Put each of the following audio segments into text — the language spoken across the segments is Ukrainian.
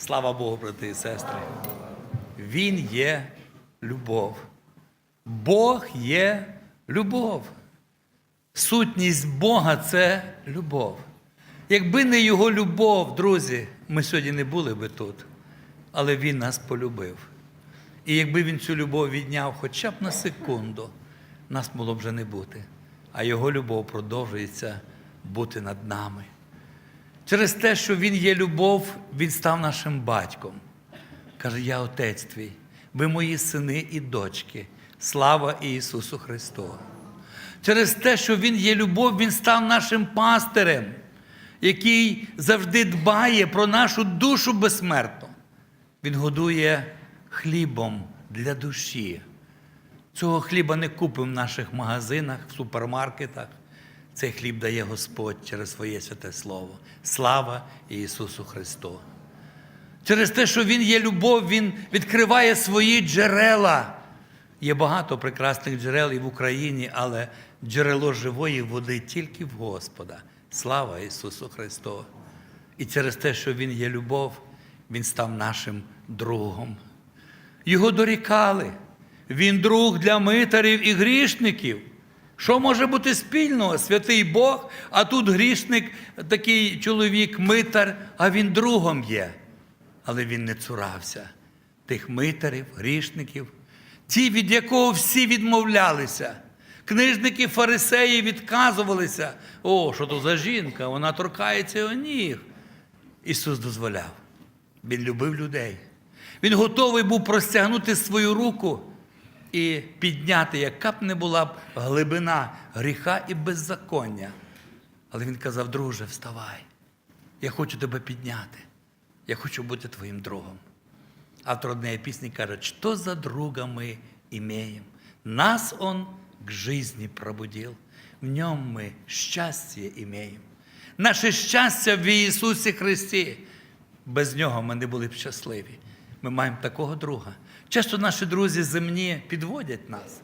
Слава Богу, брати і сестри. Він є любов. Бог є любов. Сутність Бога це любов. Якби не Його любов, друзі, ми сьогодні не були би тут. Але Він нас полюбив. І якби він цю любов відняв хоча б на секунду, нас могло б вже не бути. А Його любов продовжується бути над нами. Через те, що Він є любов, Він став нашим батьком. Каже, я Отець твій, ви мої сини і дочки. Слава Ісусу Христу. Через те, що Він є любов, Він став нашим пастирем, який завжди дбає про нашу душу безсмертну. Він годує хлібом для душі. Цього хліба не купимо в наших магазинах, в супермаркетах. Цей хліб дає Господь через своє святе Слово. Слава Ісусу Христу! Через те, що Він є любов, Він відкриває свої джерела. Є багато прекрасних джерел і в Україні, але джерело живої води тільки в Господа. Слава Ісусу Христу! І через те, що Він є любов, Він став нашим другом. Його дорікали. Він друг для митарів і грішників. Що може бути спільного? Святий Бог, а тут грішник, такий чоловік, митар, а він другом є. Але він не цурався тих митарів, грішників, ті, від якого всі відмовлялися. Книжники фарисеї відказувалися. О, що то за жінка? Вона торкається його ніг. Ісус дозволяв. Він любив людей. Він готовий був простягнути свою руку і підняти, яка б не була б глибина гріха і беззаконня. Але він казав, друже, вставай. Я хочу тебе підняти. Я хочу бути твоїм другом. Автор однієї пісні каже, що за друга ми имеем? Нас он к жизни пробудил. В нем мы счастье имеем. Наше щастя в Ісусі Христі. Без нього ми не були б щасливі. Ми маємо такого друга. Часто наші друзі земні підводять нас.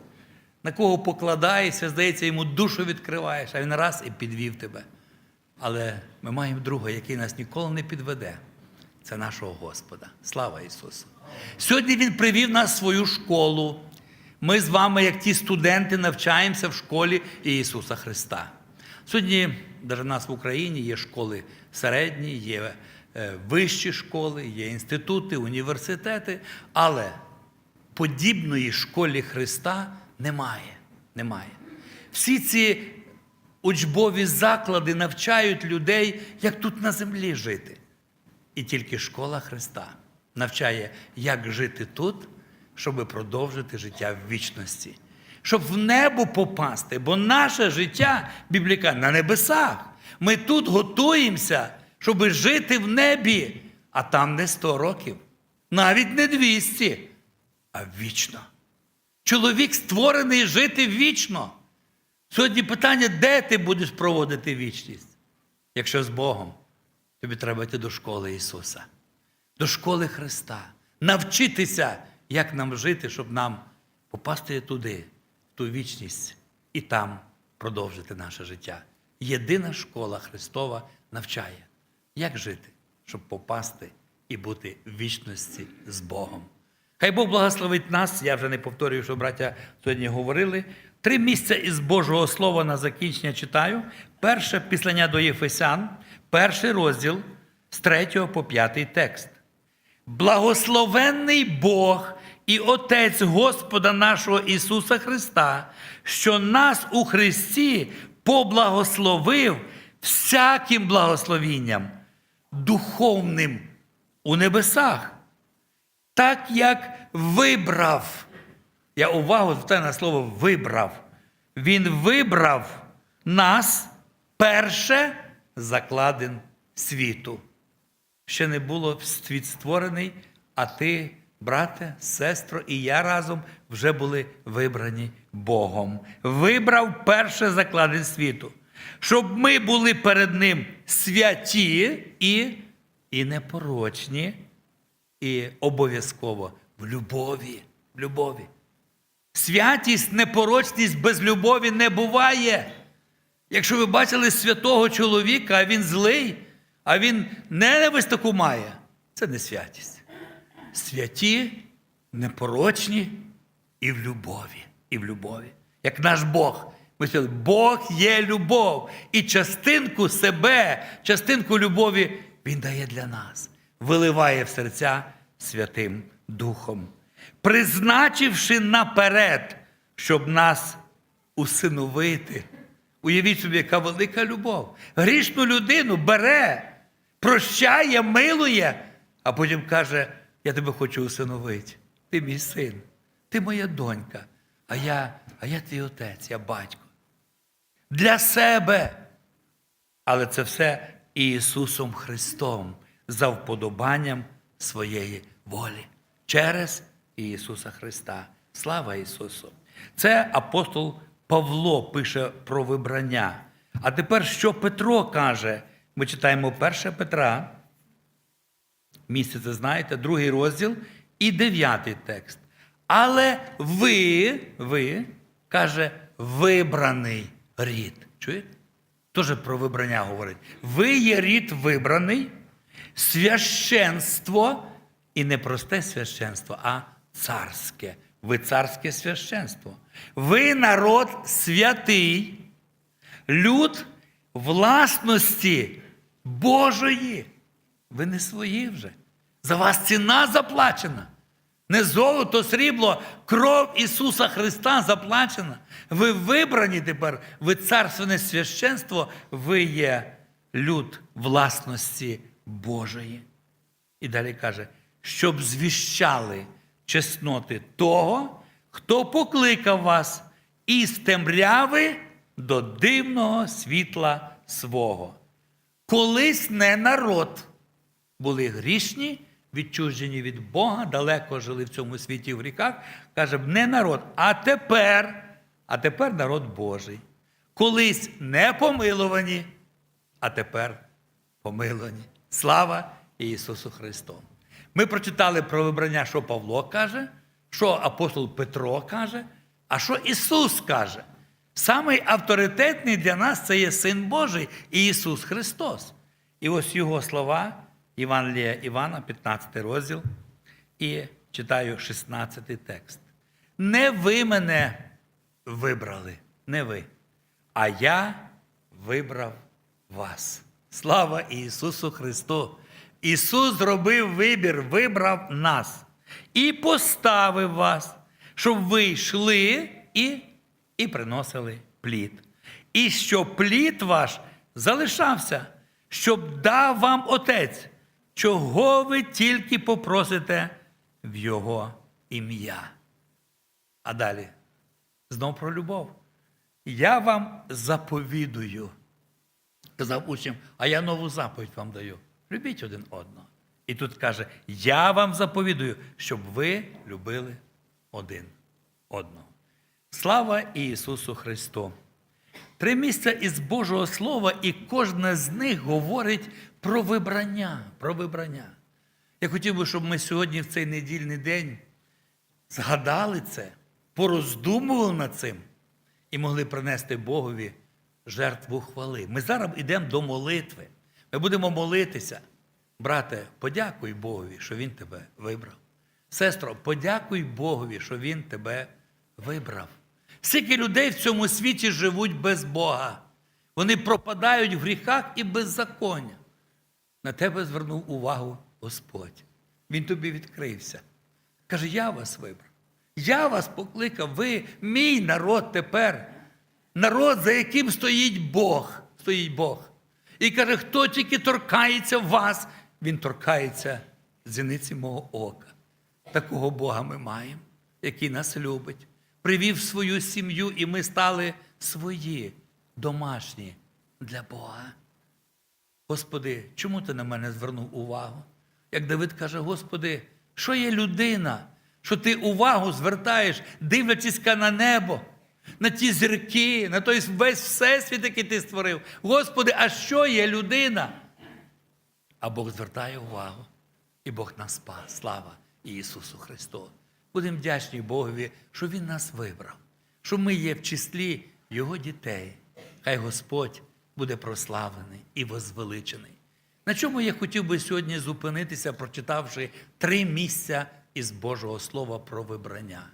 На кого покладаєшся, здається, йому душу відкриваєш, а він раз і підвів тебе. Але ми маємо друга, який нас ніколи не підведе. Це нашого Господа. Слава Ісусу! Сьогодні Він привів нас в свою школу. Ми з вами, як ті студенти, навчаємося в школі Ісуса Христа. Сьогодні, навіть у нас в Україні є школи середні, є е, вищі школи, є інститути, університети, але подібної школі Христа немає. немає. Всі ці учбові заклади навчають людей, як тут на землі жити. І тільки школа Христа навчає, як жити тут, щоб продовжити життя в вічності, щоб в небо попасти, бо наше життя, Бібліка, на небесах. Ми тут готуємося, щоб жити в небі, а там не 100 років, навіть не 200, а вічно. Чоловік створений жити вічно. Сьогодні питання, де ти будеш проводити вічність? Якщо з Богом, тобі треба йти до школи Ісуса, до школи Христа, навчитися, як нам жити, щоб нам попасти туди, в ту вічність, і там продовжити наше життя. Єдина школа Христова навчає, як жити, щоб попасти і бути в вічності з Богом. Хай Бог благословить нас. Я вже не повторюю, що браття сьогодні говорили. Три місця із Божого Слова на закінчення читаю. Перше післання до Єфесян, перший розділ з 3 по 5 текст. Благословенний Бог і Отець Господа нашого Ісуса Христа, що нас у Христі поблагословив всяким благословінням, духовним у небесах так як вибрав. Я увагу звертаю на слово вибрав. Він вибрав нас перше закладен світу. Ще не було світ створений, а ти, брате, сестро, і я разом вже були вибрані Богом. Вибрав перше закладен світу, щоб ми були перед Ним святі і, і непорочні і обов'язково в любові. В любові. Святість, непорочність без любові не буває. Якщо ви бачили святого чоловіка, а він злий, а він ненависть таку має, це не святість. Святі, непорочні і в любові. І в любові. Як наш Бог. Ми сказали, Бог є любов. І частинку себе, частинку любові Він дає для нас, виливає в серця Святим Духом, призначивши наперед, щоб нас усиновити. Уявіть собі, яка велика любов. Грішну людину бере, прощає, милує, а потім каже: Я тебе хочу усиновити. Ти мій син, ти моя донька, а я, а я твій отець, я батько. Для себе. Але це все Ісусом Христом за вподобанням своєї волі через Ісуса Христа. Слава Ісусу! Це апостол Павло пише про вибрання. А тепер що Петро каже? Ми читаємо 1 Петра, місце це знаєте, другий розділ і дев'ятий текст. Але ви, ви, каже, вибраний рід. Чуєте? Теж про вибрання говорить. Ви є рід вибраний, священство, і не просте священство, а царське. Ви царське священство. Ви народ святий, люд власності Божої. Ви не свої вже. За вас ціна заплачена. Не золото, срібло, кров Ісуса Христа заплачена. Ви вибрані тепер, ви царственне священство, ви є люд власності Божої. І далі каже, щоб звіщали чесноти того, хто покликав вас із темряви до дивного світла свого. Колись не народ були грішні, відчужені від Бога, далеко жили в цьому світі в ріках. Каже, не народ, а тепер, а тепер народ Божий. Колись не помилувані, а тепер помилувані. Слава Ісусу Христу! Ми прочитали про вибрання, що Павло каже, що апостол Петро каже, а що Ісус каже. Самий авторитетний для нас це є Син Божий Ісус Христос. І ось його слова, Євангелія Івана, 15 розділ, і читаю 16 текст. Не ви мене вибрали, не ви, а я вибрав вас. Слава Ісусу Христу! Ісус зробив вибір, вибрав нас і поставив вас, щоб ви йшли і, і приносили плід. І щоб плід ваш залишався, щоб дав вам Отець, чого ви тільки попросите в Його ім'я. А далі знов про любов. Я вам заповідую. Казав учням, а я нову заповідь вам даю. Любіть один одного. І тут каже: Я вам заповідую, щоб ви любили один одного. Слава Ісусу Христу! Три місця із Божого Слова, і кожне з них говорить про вибрання. Про вибрання. Я хотів би, щоб ми сьогодні, в цей недільний день, згадали це, пороздумували над цим і могли принести Богові жертву хвали. Ми зараз йдемо до молитви. Ми будемо молитися. Брате, подякуй Богові, що Він тебе вибрав. Сестро, подякуй Богові, що Він тебе вибрав. Скільки людей в цьому світі живуть без Бога. Вони пропадають в гріхах і беззаконня. На тебе звернув увагу Господь. Він тобі відкрився. Каже, я вас вибрав. Я вас покликав, ви мій народ тепер. Народ, за яким стоїть Бог. Стоїть Бог. І каже, хто тільки торкається вас, він торкається зіниці мого ока. Такого Бога ми маємо, який нас любить. Привів свою сім'ю, і ми стали свої, домашні для Бога. Господи, чому ти на мене звернув увагу? Як Давид каже, Господи, що є людина, що ти увагу звертаєш, дивлячись на небо, на ті зірки, на той весь всесвіт, який ти створив. Господи, а що є людина? А Бог звертає увагу, і Бог нас спас. Слава Ісусу Христу. Будемо вдячні Богові, що Він нас вибрав, що ми є в числі Його дітей. Хай Господь буде прославлений і возвеличений. На чому я хотів би сьогодні зупинитися, прочитавши три місця із Божого Слова про вибрання.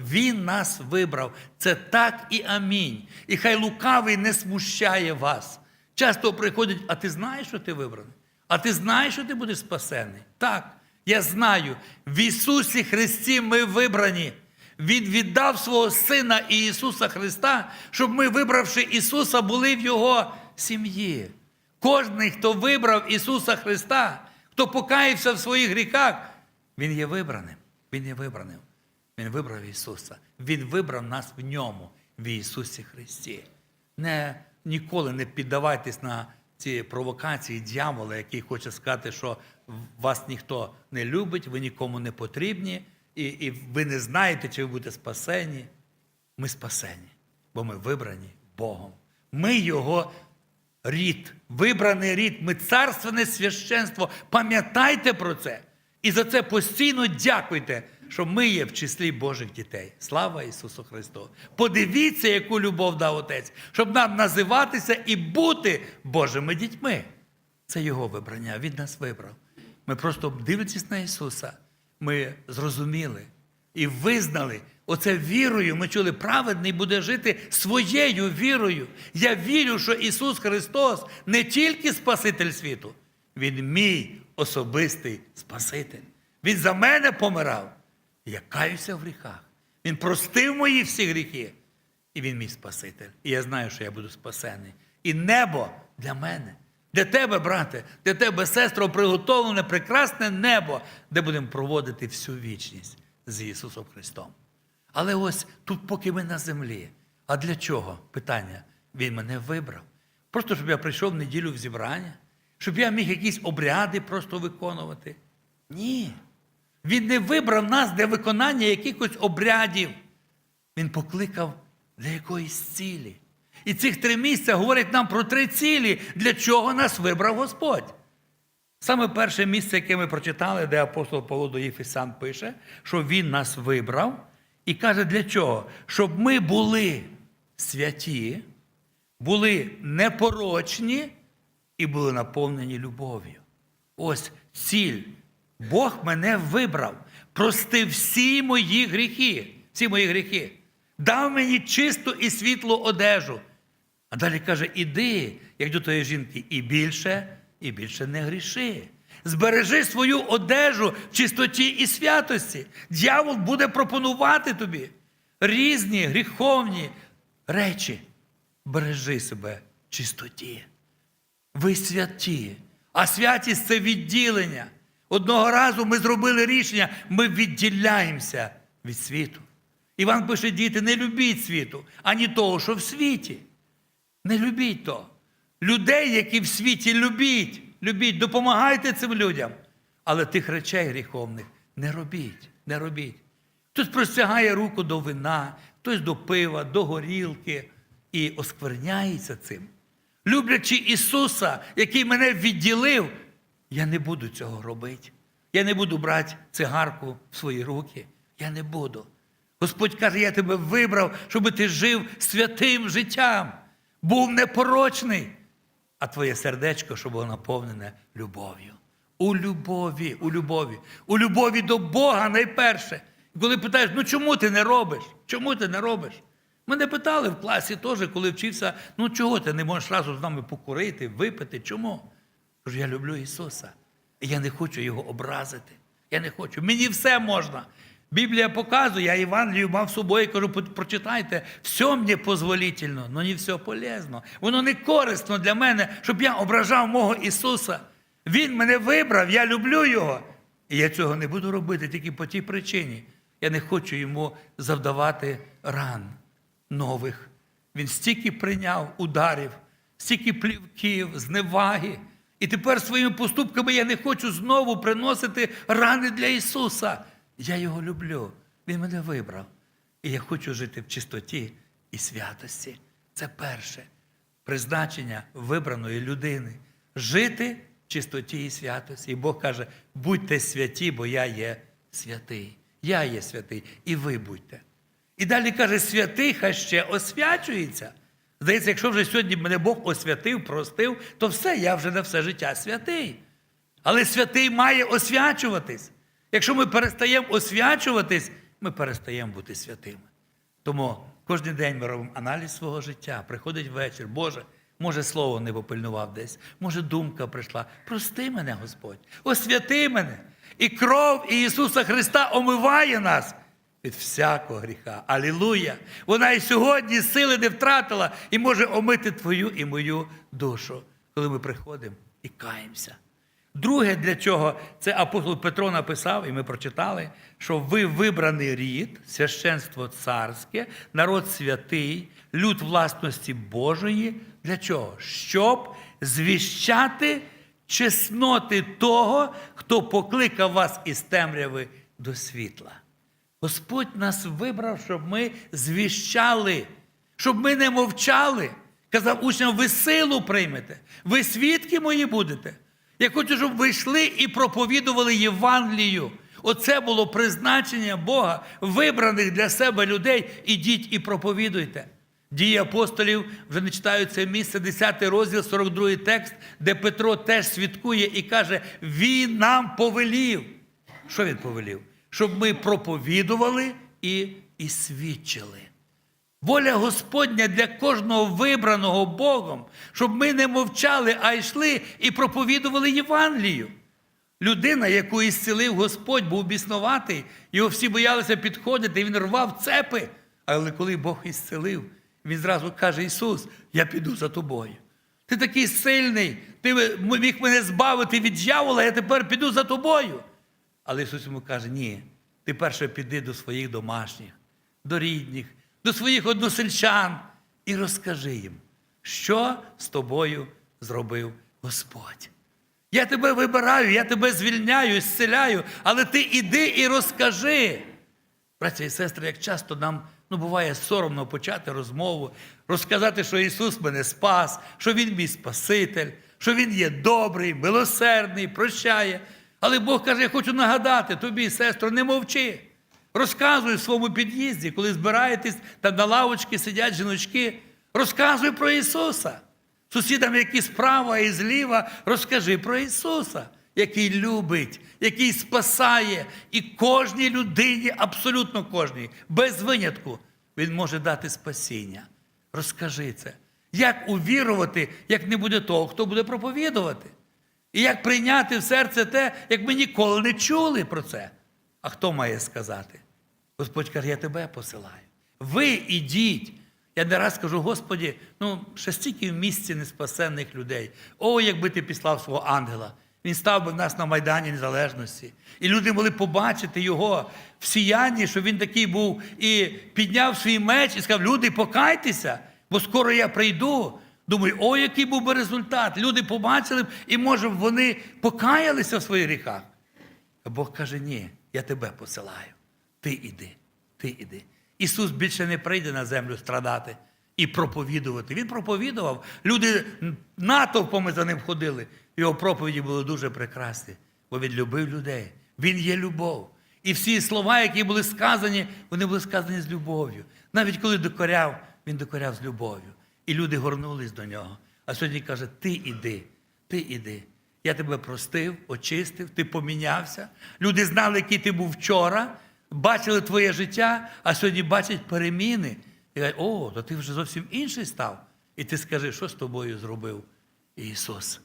Він нас вибрав. Це так і амінь. І хай лукавий не смущає вас. Часто приходять, а ти знаєш, що ти вибраний? А ти знаєш, що ти будеш спасений? Так, я знаю. В Ісусі Христі ми вибрані. Він віддав свого Сина і Ісуса Христа, щоб ми, вибравши Ісуса, були в Його сім'ї. Кожний, хто вибрав Ісуса Христа, хто покаявся в своїх гріхах, Він є вибраним. Він є вибраним. Він вибрав Ісуса. Він вибрав нас в ньому, в Ісусі Христі. Не, ніколи не піддавайтесь на ці провокації дьявола, який хоче сказати, що вас ніхто не любить, ви нікому не потрібні, і, і ви не знаєте, чи ви будете спасені. Ми спасені, бо ми вибрані Богом. Ми Його рід, вибраний рід, ми царственне священство. Пам'ятайте про це. І за це постійно дякуйте, що ми є в числі Божих дітей. Слава Ісусу Христу! Подивіться, яку любов дав Отець, щоб нам називатися і бути Божими дітьми. Це Його вибрання. Він нас вибрав. Ми просто дивлячись на Ісуса, ми зрозуміли і визнали. Оце вірою. Ми чули, праведний буде жити своєю вірою. Я вірю, що Ісус Христос не тільки Спаситель світу, Він мій особистий Спаситель. Він за мене помирав. Я каюся в гріхах. Він простив мої всі гріхи. І він мій Спаситель. І я знаю, що я буду спасений. І небо для мене, для тебе, брате, для тебе, сестро, приготовлене прекрасне небо, де будемо проводити всю вічність з Ісусом Христом. Але ось тут, поки ми на землі. А для чого? Питання. Він мене вибрав. Просто щоб я прийшов в неділю в зібрання, щоб я міг якісь обряди просто виконувати. Ні. Він не вибрав нас для виконання якихось обрядів. Він покликав для якоїсь цілі. І цих три місця говорять нам про три цілі, для чого нас вибрав Господь. Саме перше місце, яке ми прочитали, де апостол Павло до Єфесян пише, що він нас вибрав і каже, для чого? Щоб ми були святі, були непорочні і були наповнені любов'ю. Ось ціль. Бог мене вибрав, простив всі мої гріхи, всі мої гріхи, дав мені чисту і світлу одежу. А далі каже: іди, як до тої жінки, і більше, і більше не гріши. Збережи свою одежу в чистоті і святості. Дьявол буде пропонувати тобі різні гріховні речі. Бережи себе в чистоті. Ви святі. А святість це відділення. Одного разу ми зробили рішення, ми відділяємося від світу. Іван пише, діти, не любіть світу, ані того, що в світі. Не любіть то. Людей, які в світі любіть, любіть, допомагайте цим людям. Але тих речей гріховних не робіть, не робіть. Хтось простягає руку до вина, хтось до пива, до горілки і оскверняється цим. Люблячи Ісуса, який мене відділив, я не буду цього робити. Я не буду брати цигарку в свої руки. Я не буду. Господь каже, я тебе вибрав, щоб ти жив святим життям, був непорочний, а твоє сердечко, щоб було наповнене любов'ю. У любові, у любові, у любові до Бога найперше. Коли питаєш, ну чому ти не робиш? Чому ти не робиш? Мене питали в класі теж, коли вчився, ну чого ти не можеш разом з нами покурити, випити? Чому? Кажу, я люблю Ісуса. І я не хочу Його образити. Я не хочу. Мені все можна. Біблія показує, я Євангелію мав з собою, кажу, прочитайте, все мені позволительно, але не все полезно. Воно не корисно для мене, щоб я ображав мого Ісуса. Він мене вибрав, я люблю Його. І я цього не буду робити тільки по тій причині. Я не хочу йому завдавати ран нових. Він стільки прийняв ударів, стільки плівків, зневаги. І тепер своїми поступками я не хочу знову приносити рани для Ісуса. Я його люблю. Він мене вибрав. І я хочу жити в чистоті і святості. Це перше призначення вибраної людини. Жити в чистоті і святості. І Бог каже: будьте святі, бо я є святий. Я є святий, і ви будьте. І далі каже, святий хай ще освячується. Здається, якщо вже сьогодні мене Бог освятив, простив, то все, я вже на все життя святий. Але святий має освячуватись. Якщо ми перестаємо освячуватись, ми перестаємо бути святими. Тому кожен день ми робимо аналіз свого життя. Приходить вечір, Боже, може, слово не попильнував десь, може, думка прийшла. Прости мене, Господь, освяти мене. І кров Ісуса Христа омиває нас від всякого гріха. Алілуя! Вона і сьогодні сили не втратила і може омити твою і мою душу, коли ми приходимо і каємося. Друге, для чого це апостол Петро написав, і ми прочитали, що ви вибраний рід, священство царське, народ святий, люд власності Божої. Для чого? Щоб звіщати чесноти того, хто покликав вас із темряви до світла. Господь нас вибрав, щоб ми звіщали, щоб ми не мовчали. Казав учням, ви силу приймете, ви свідки мої будете. Я хочу, щоб ви йшли і проповідували Євангелію. Оце було призначення Бога, вибраних для себе людей. Ідіть і проповідуйте. Дії апостолів вже не читаю це місце, 10 розділ, 42 текст, де Петро теж свідкує і каже: Він нам повелів. Що він повелів? Щоб ми проповідували і, і свідчили. Воля Господня для кожного вибраного Богом, щоб ми не мовчали, а йшли і проповідували Євангелію. Людина, яку ісцілив Господь, був біснуватий, його всі боялися підходити, він рвав цепи. Але коли Бог ісцелив, він зразу каже: Ісус, я піду за тобою. Ти такий сильний, ти міг мене збавити від дьявола, я тепер піду за тобою. Але Ісус йому каже: ні, ти перше піди до своїх домашніх, до рідних, до своїх односельчан і розкажи їм, що з тобою зробив Господь. Я тебе вибираю, я тебе звільняю, зціляю, але ти іди і розкажи. Браття і сестри, як часто нам ну, буває соромно почати розмову, розказати, що Ісус мене спас, що Він мій Спаситель, що Він є добрий, милосердний, прощає. Але Бог каже, я хочу нагадати тобі, сестро, не мовчи. Розказуй в своєму під'їзді, коли збираєтесь, там на лавочці сидять жіночки. Розказуй про Ісуса. Сусідам, які справа і зліва, розкажи про Ісуса, який любить, який спасає. І кожній людині, абсолютно кожній, без винятку, Він може дати спасіння. Розкажи це. Як увірувати, як не буде того, хто буде проповідувати? І як прийняти в серце те, як ми ніколи не чули про це. А хто має сказати? Господь каже, я тебе посилаю. Ви ідіть. Я не раз кажу, Господі, ну, ще стільки в місці неспасенних людей. О, якби ти післав свого ангела. Він став би в нас на Майдані Незалежності. І люди могли побачити його в сіянні, що він такий був, і підняв свій меч і сказав: люди, покайтеся, бо скоро я прийду. Думаю, о, який був би результат. Люди побачили б, і може вони покаялися в своїх гріхах. А Бог каже: ні, я тебе посилаю. Ти іди, ти іди. Ісус більше не прийде на землю страдати і проповідувати. Він проповідував. Люди натовпами за ним ходили. Його проповіді були дуже прекрасні, бо він любив людей. Він є любов. І всі слова, які були сказані, вони були сказані з любов'ю. Навіть коли докоряв, він докоряв з любов'ю. І люди горнулись до нього. А сьогодні каже: Ти іди, ти іди. Я тебе простив, очистив, ти помінявся. Люди знали, який ти був вчора, бачили твоє життя, а сьогодні бачать переміни. І кажуть, о, то ти вже зовсім інший став. І ти скажи, що з тобою зробив Ісус.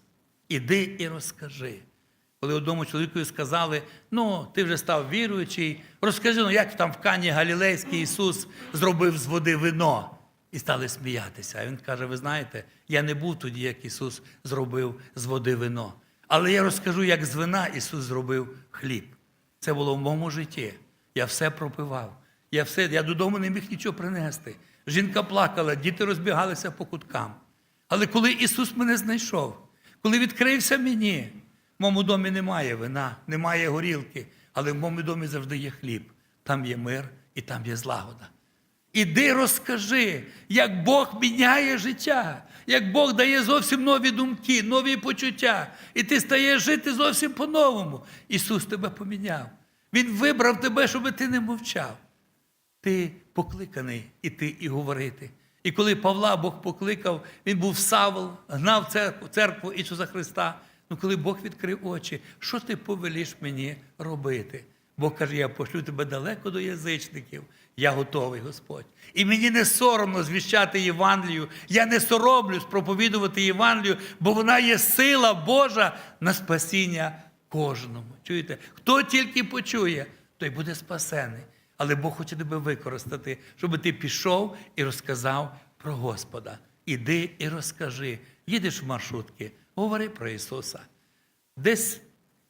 Іди і розкажи. Коли одному чоловікові сказали, ну, ти вже став віруючий, розкажи, ну як там в Кані Галілейський Ісус зробив з води вино. І стали сміятися. А він каже: ви знаєте, я не був тоді, як Ісус зробив з води вино. Але я розкажу, як з вина Ісус зробив хліб. Це було в моєму житті. Я все пропивав. Я все, я додому не міг нічого принести. Жінка плакала, діти розбігалися по куткам. Але коли Ісус мене знайшов, коли відкрився мені, в моєму домі немає вина, немає горілки, але в моєму домі завжди є хліб. Там є мир і там є злагода. Іди розкажи, як Бог міняє життя, як Бог дає зовсім нові думки, нові почуття. І ти стаєш жити зовсім по-новому. Ісус тебе поміняв. Він вибрав тебе, щоб ти не мовчав. Ти покликаний іти і говорити. І коли Павла Бог покликав, він був Савл, гнав церкву, церкву Ісуса Христа. Ну, коли Бог відкрив очі, що ти повелиш мені робити? Бог каже, я пошлю тебе далеко до язичників. Я готовий, Господь. І мені не соромно звіщати Євангелію. Я не соромлюсь проповідувати Євангелію, бо вона є сила Божа на спасіння кожному. Чуєте? Хто тільки почує, той буде спасений. Але Бог хоче тебе використати, щоб ти пішов і розказав про Господа. Іди і розкажи. Їдеш в маршрутки, говори про Ісуса. Десь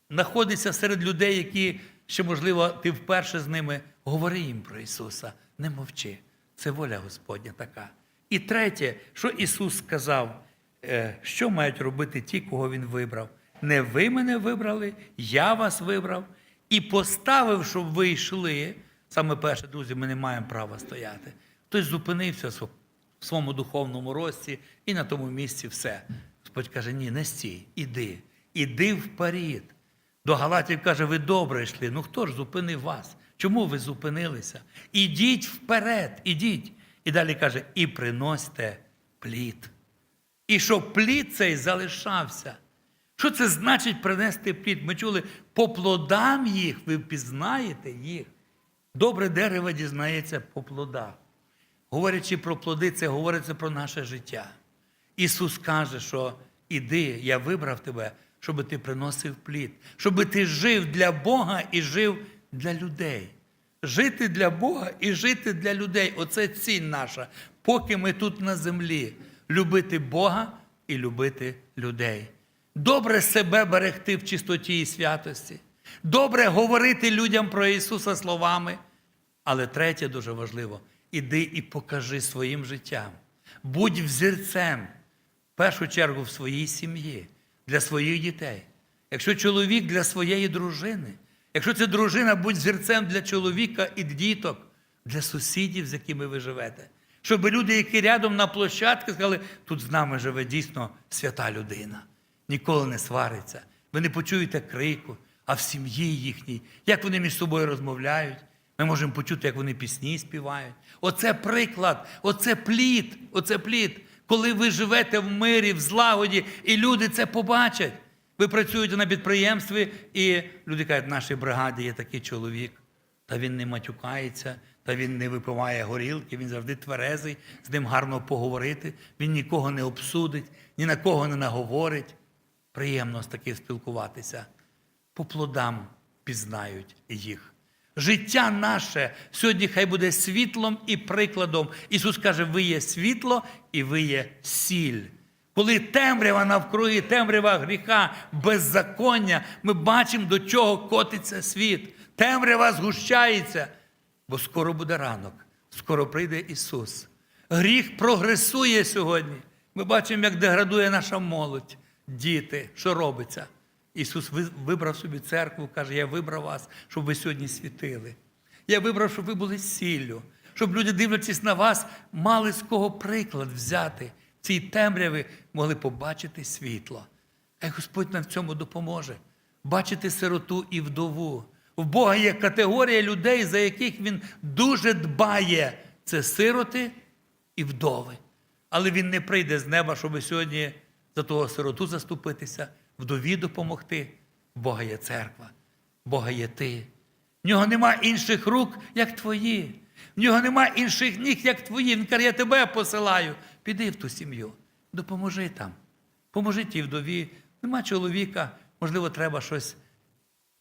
знаходиться серед людей, які ще, можливо, ти вперше з ними, говори їм про Ісуса, не мовчи. Це воля Господня така. І третє, що Ісус сказав, е, що мають робити ті, кого Він вибрав. Не ви мене вибрали, я вас вибрав і поставив, щоб ви йшли. Саме перше, друзі, ми не маємо права стояти. Хтось зупинився в своєму духовному рості і на тому місці все. Господь каже: ні, не стій, іди, іди вперед. До Галатів каже, ви добре йшли. Ну хто ж зупинив вас? Чому ви зупинилися? Ідіть вперед, ідіть. І далі каже, і приносьте плід. І щоб плід цей залишався. Що це значить принести плід? Ми чули, по плодам їх ви впізнаєте їх. Добре дерево дізнається по плодах. Говорячи про плоди, це говориться про наше життя. Ісус каже, що іди, я вибрав тебе, щоб ти приносив плід, щоб ти жив для Бога і жив для людей. Жити для Бога і жити для людей оце ціль наша, поки ми тут на землі. Любити Бога і любити людей. Добре себе берегти в чистоті і святості. Добре говорити людям про Ісуса словами. Але третє дуже важливо: іди і покажи своїм життям. Будь взірцем, в першу чергу, в своїй сім'ї, для своїх дітей. Якщо чоловік для своєї дружини, якщо це дружина, будь зірцем для чоловіка і діток, для сусідів, з якими ви живете. Щоб люди, які рядом на площадці, сказали, тут з нами живе дійсно свята людина, ніколи не свариться. Ви не почуєте крику, а в сім'ї їхній, як вони між собою розмовляють. Ми можемо почути, як вони пісні співають. Оце приклад, оце плід, оце плід. Коли ви живете в мирі, в злагоді, і люди це побачать. Ви працюєте на підприємстві, і люди кажуть, в нашій бригаді є такий чоловік. Та він не матюкається, та він не випиває горілки, він завжди тверезий, з ним гарно поговорити, він нікого не обсудить, ні на кого не наговорить. Приємно з таким спілкуватися. По плодам пізнають їх. Життя наше сьогодні хай буде світлом і прикладом. Ісус каже, ви є світло і ви є сіль. Коли темрява навкруги, темрява гріха, беззаконня, ми бачимо, до чого котиться світ. Темрява згущається, бо скоро буде ранок, скоро прийде Ісус. Гріх прогресує сьогодні. Ми бачимо, як деградує наша молодь, діти, що робиться. Ісус вибрав собі церкву, каже, я вибрав вас, щоб ви сьогодні світили. Я вибрав, щоб ви були сіллю, щоб люди, дивлячись на вас, мали з кого приклад взяти. Цій темряві могли побачити світло. Хай Господь нам в цьому допоможе. Бачити сироту і вдову. В Бога є категорія людей, за яких Він дуже дбає. Це сироти і вдови. Але Він не прийде з неба, щоб сьогодні за того сироту заступитися, вдові допомогти. Бога є церква, Бога є ти. В нього нема інших рук, як твої. В нього нема інших ніг, як твої. Він каже, я тебе посилаю. Піди в ту сім'ю, допоможи там. Поможи тій вдові. Нема чоловіка, можливо, треба щось,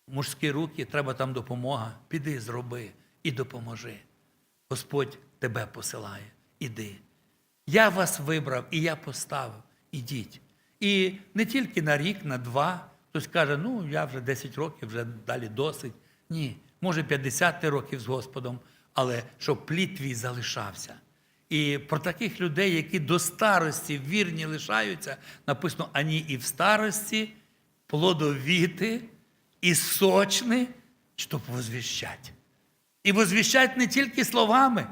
мужські руки, треба там допомога. Піди, зроби і допоможи. Господь тебе посилає. Іди. Я вас вибрав і я поставив. Ідіть. І не тільки на рік, на два. Хтось каже, ну я вже 10 років, вже далі досить. Ні, може 50 років з Господом, але щоб плід твій залишався. І про таких людей, які до старості вірні лишаються, написано, ані і в старості плодовіти і сочні, щоб возвіщать. І возвіщать не тільки словами,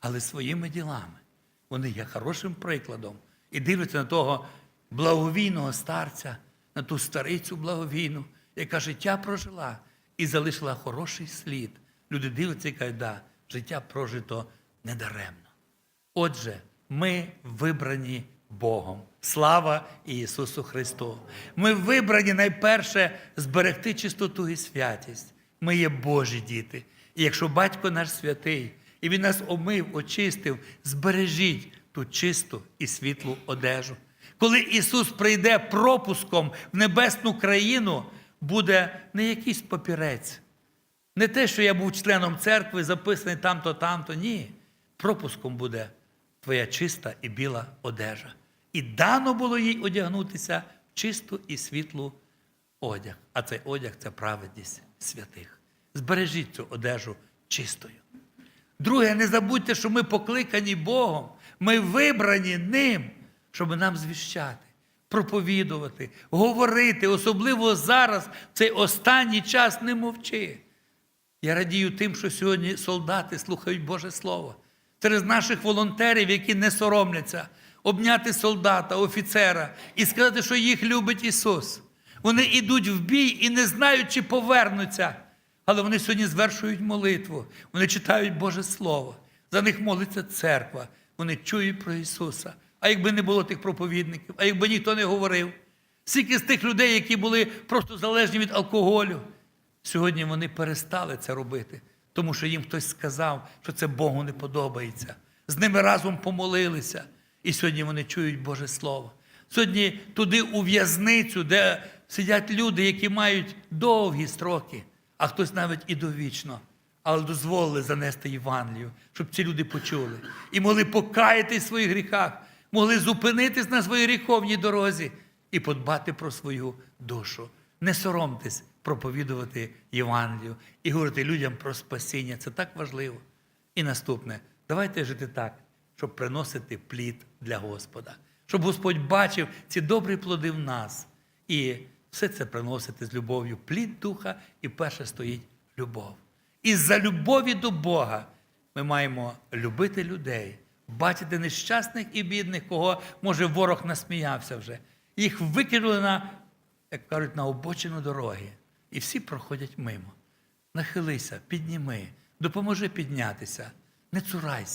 але своїми ділами. Вони є хорошим прикладом. І дивляться на того благовійного старця, на ту старицю благовійну, яка життя прожила і залишила хороший слід. Люди дивляться і кажуть, да, життя прожито недаремно. Отже, ми вибрані Богом. Слава Ісусу Христу! Ми вибрані найперше зберегти чистоту і святість. Ми є Божі діти. І якщо батько наш святий, і Він нас омив, очистив, збережіть ту чисту і світлу одежу. Коли Ісус прийде пропуском в небесну країну, буде не якийсь папірець, не те, що я був членом церкви, записаний там-то, там-то. Ні. Пропуском буде твоя чиста і біла одежа. І дано було їй одягнутися в чисту і світлу одяг. А цей одяг це праведність святих. Збережіть цю одежу чистою. Друге, не забудьте, що ми покликані Богом, ми вибрані Ним, щоб нам звіщати, проповідувати, говорити, особливо зараз, в цей останній час не мовчи. Я радію тим, що сьогодні солдати слухають Боже Слово. Через наших волонтерів, які не соромляться, обняти солдата, офіцера і сказати, що їх любить Ісус. Вони йдуть в бій і не знають, чи повернуться. Але вони сьогодні звершують молитву, вони читають Боже Слово. За них молиться церква. Вони чують про Ісуса. А якби не було тих проповідників, а якби ніхто не говорив, скільки з тих людей, які були просто залежні від алкоголю, Сьогодні вони перестали це робити, тому що їм хтось сказав, що це Богу не подобається. З ними разом помолилися. І сьогодні вони чують Боже Слово. Сьогодні туди у в'язницю, де сидять люди, які мають довгі строки, а хтось навіть і довічно. Але дозволили занести Євангелію, щоб ці люди почули. І могли покаятись в своїх гріхах, могли зупинитись на своїй гріховній дорозі і подбати про свою душу. Не соромтесь проповідувати Євангелію і говорити людям про спасіння. Це так важливо. І наступне, давайте жити так, щоб приносити плід для Господа, щоб Господь бачив ці добрі плоди в нас. І все це приносити з любов'ю. Плід духа, і перше стоїть любов. І за любові до Бога ми маємо любити людей, бачити нещасних і бідних, кого, може, ворог насміявся вже. Їх викинули на, як кажуть, на обочину дороги. І всі проходять мимо. Нахилися, підніми, допоможи піднятися, не цурайся.